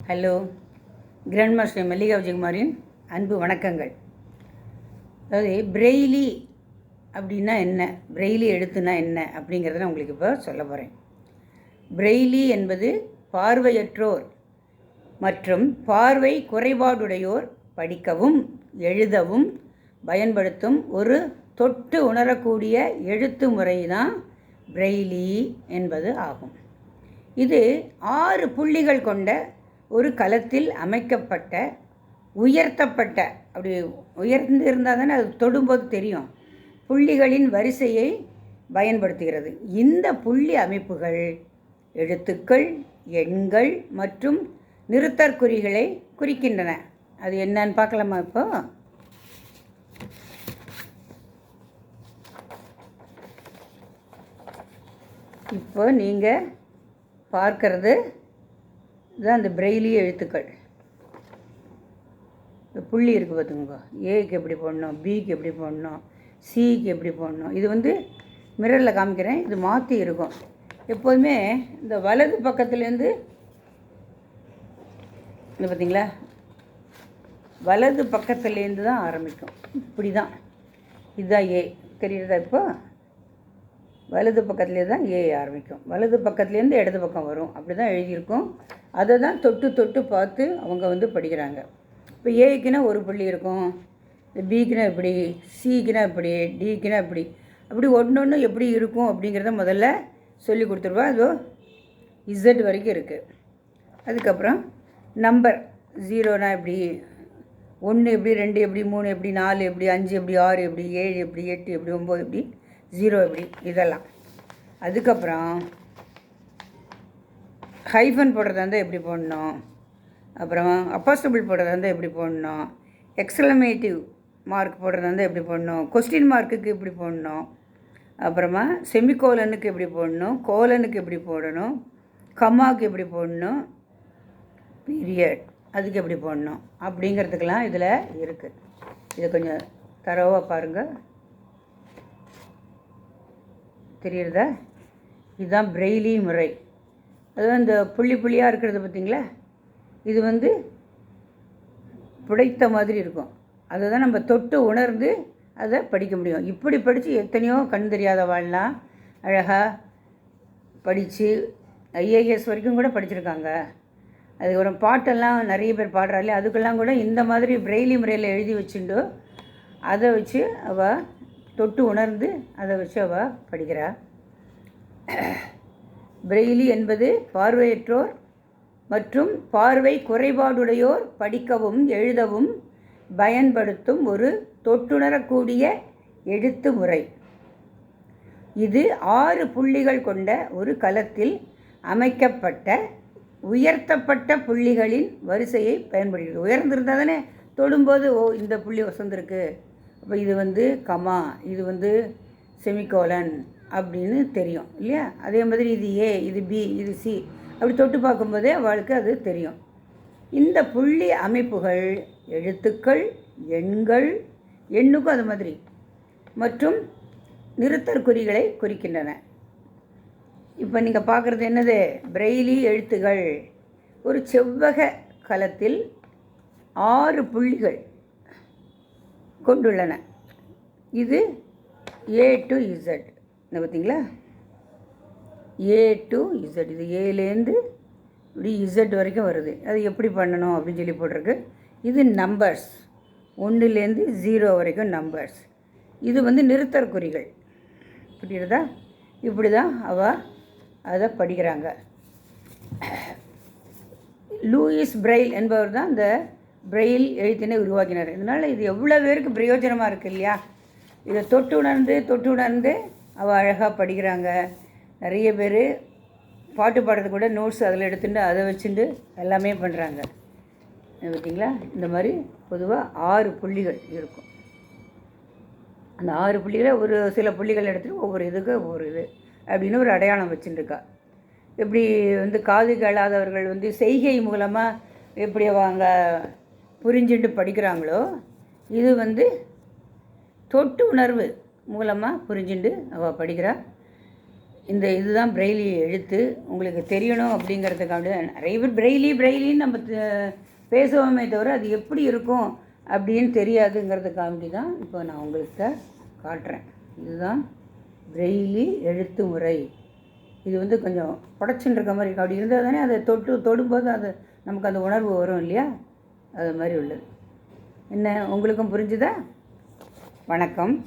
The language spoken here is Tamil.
ஹலோ கிராண்ட் மாஸ்டர் மல்லிகா விஜயகுமாரின் அன்பு வணக்கங்கள். அதாவது பிரெய்லி அப்படின்னா என்ன? பிரெய்லி எழுத்துனா என்ன? அப்படிங்கிறத நான் உங்களுக்கு இப்போ சொல்ல போகிறேன் பிரெய்லி என்பது பார்வையற்றோர் மற்றும் பார்வை குறைபாடுடையோர் படிக்கவும் எழுதவும் பயன்படுத்தும் ஒரு தொட்டு உணரக்கூடிய எழுத்து முறை தான் பிரெய்லி என்பது ஆகும். இது ஆறு புள்ளிகள் கொண்ட ஒரு களத்தில் அமைக்கப்பட்ட உயர்த்தப்பட்ட அப்படி உயர்ந்து இருந்தால் தானே அது தொடும்போது தெரியும். புள்ளிகளின் வரிசையை பயன்படுத்துகிறது. இந்த புள்ளி அமைப்புகள் எழுத்துக்கள் எண்கள் மற்றும் நிறுத்தற்குறிகளை குறிக்கின்றன. அது என்னன்னு பார்க்கலாமா இப்போ? இப்போ நீங்கள் பார்க்கறது இதுதான் இந்த பிரெய்லி எழுத்துக்கள். இந்த புள்ளி இருக்குது பார்த்துங்க ஏக்கு எப்படி போடணும்? பிக்கு எப்படி போடணும்? சிக்கு எப்படி போடணும்? இது வந்து மிரரில் காமிக்கிறேன். இது மாற்றி இருக்கும். எப்போதுமே இந்த வலது பக்கத்துலேருந்து இந்த பார்த்தீங்களா வலது பக்கத்துலேருந்து தான் ஆரம்பிக்கும். இப்படி தான் இதுதான் ஏ தெரியுறதா இப்போ? வலது பக்கத்துலேயே தான் ஏ ஆரம்பிக்கும். வலது பக்கத்துலேருந்து இடது பக்கம் வரும். அப்படி தான் எழுதியிருக்கும். அதை தான் தொட்டு தொட்டு பார்த்து அவங்க வந்து படிக்கிறாங்க. இப்போ ஏக்குனா ஒரு புள்ளி இருக்கும். பிக்குனா இப்படி சிக்குனா இப்படி டிக்குனா இப்படி. அப்படி ஒன்று ஒன்று எப்படி இருக்கும் அப்படிங்கிறத முதல்ல சொல்லி கொடுத்துருவா. அதோ இசட் வரைக்கும் இருக்குது அதுக்கப்புறம் நம்பர் ஜீரோனா எப்படி? ஒன்று எப்படி ரெண்டு எப்படி மூணு எப்படி நாலு எப்படி அஞ்சு எப்படி ஆறு எப்படி ஏழு எப்படி எட்டு எப்படி ஒம்பது எப்படி? ஜீரோ எப்படி இதெல்லாம். அதுக்கப்புறம் ஹைஃபன் போடுறதா இருந்தால் எப்படி போடணும்? அப்புறம் அப்பாசிபிள் போடுறதா இருந்தால் எப்படி போடணும்? எக்ஸலமேட்டிவ் மார்க் போடுறதா இருந்தால் எப்படி போடணும்? கொஸ்டின் மார்க்குக்கு எப்படி போடணும்? அப்புறமா செமிகோலனுக்கு எப்படி போடணும்? கோலனுக்கு எப்படி போடணும்? கம்மாவுக்கு எப்படி போடணும்? பீரியட் அதுக்கு எப்படி போடணும்? அப்படிங்கிறதுக்கெல்லாம் இதில் இருக்குது இதை கொஞ்சம் தரவாக பாருங்கள் தெரியுறதா? இதுதான் பிரெய்லி முறை. அதுவும் இந்த புள்ளி புள்ளியாக இருக்கிறது பார்த்தீங்களா இது வந்து புடைத்த மாதிரி இருக்கும். அதை தான் நம்ம தொட்டு உணர்ந்து அதை படிக்க முடியும். இப்படி படித்து எத்தனையோ கண் தெரியாத வாழலாம் அழகாக படித்து ஐஏஎஸ் வரைக்கும் கூட படிச்சிருக்காங்க. அதுக்கப்புறம் பாட்டெல்லாம் நிறைய பேர் பாடுறாள் அதுக்கெல்லாம் கூட இந்த மாதிரி பிரெய்லி முறையில் எழுதி வச்சுட்டு அதை வச்சு அவள் தொட்டு உணர்ந்து அதை வச்சு அவள் படிக்கிறா. பிரெய்லி என்பது பார்வையற்றோர் மற்றும் பார்வை குறைபாடுடையோர் படிக்கவும் எழுதவும் பயன்படுத்தும் ஒரு தொட்டுணரக்கூடிய எழுத்து முறை. இது ஆறு புள்ளிகள் கொண்ட ஒரு களத்தில் அமைக்கப்பட்ட உயர்த்தப்பட்ட புள்ளிகளின் வரிசையை பயன்படுகிறது உயர்ந்திருந்தால் தானே தொடும்போது ஓ இந்த புள்ளி வசந்திருக்கு. அப்போ இது வந்து கமா இது வந்து செமிகோலன் அப்படின்னு தெரியும் இல்லையா? அதே மாதிரி இது ஏ இது பி இது சி. அப்படி தொட்டு பார்க்கும்போதே அவளுக்கு அது தெரியும். இந்த புள்ளி அமைப்புகள் எழுத்துக்கள் எண்கள் எண்ணுக்கும் அது மாதிரி மற்றும் நிறுத்தற்குறிகளை குறிக்கின்றன. இப்போ நீங்கள் பார்க்குறது என்னது? பிரெய்லி எழுத்துகள். ஒரு செவ்வக கலத்தில் ஆறு புள்ளிகள். கொண்டுள்ளன. இது ஏ டு இசட் என்ன பார்த்தீங்களா ஏ டு இசட் இது ஏலேருந்து இப்படி இசட் வரைக்கும் வருது. அது எப்படி பண்ணணும் அப்படின்னு சொல்லி போட்டிருக்கு. இது நம்பர்ஸ் ஒன்றுலேருந்து ஜீரோ வரைக்கும் நம்பர்ஸ் இது வந்து நிறுத்தற்குறிகள் புரியுறதா இப்படி தான் அவள் அதை படிக்கிறாங்க. லூயிஸ் பிரைல் என்பவர் தான் இந்த பிரெயில் எழுத்தினை உருவாக்கினார். இதனால் இது எவ்வளோ பேருக்கு பிரயோஜனமாக இருக்குது இல்லையா? இதை தொட்டு உணர்ந்து தொட்டு உணர்ந்து அவள் அழகாக படிக்கிறாங்க. நிறைய பேர் பாட்டு பாடுறது கூட நோட்ஸ் அதில் எடுத்துட்டு அதை வச்சுட்டு எல்லாமே பண்ணுறாங்க பார்த்தீங்களா? இந்த மாதிரி பொதுவாக ஆறு புள்ளிகள் இருக்கும். அந்த ஆறு புள்ளிகளை ஒரு சில புள்ளிகள் எடுத்துகிட்டு ஒவ்வொரு இதுக்கு ஒவ்வொரு இது அப்படின்னு ஒரு அடையாளம் வச்சுட்டுருக்கா இப்படி வந்து காது கேளாதவர்கள் வந்து செய்கை மூலமாக எப்படி அவங்க புரிஞ்சுட்டு படிக்கிறாங்களோ இது வந்து தொட்டு உணர்வு மூலமாக புரிஞ்சுண்டு அவள் படிக்கிறா. இந்த இதுதான் பிரெய்லி எழுத்து உங்களுக்கு தெரியணும் அப்படிங்கிறதுக்காண்டி தான் நிறைய பேர் பிரெய்லி பிரெய்லின்னு நம்ம பேசுவோமே தவிர அது எப்படி இருக்கும் அப்படின்னு தெரியாதுங்கிறதுக்காண்டி தான் இப்போ நான் உங்களுக்கு காட்டுறேன். இதுதான் பிரெய்லி எழுத்து முறை. இது வந்து கொஞ்சம் புடச்சுன்னு இருக்க மாதிரி அப்படி இருந்தால் தானே அதை தொட்டு தொடும்போது அது நமக்கு அந்த உணர்வு வரும் இல்லையா? அது மாதிரி உள்ளது. என்ன உங்களுக்கும் புரிஞ்சுதா? வணக்கம்.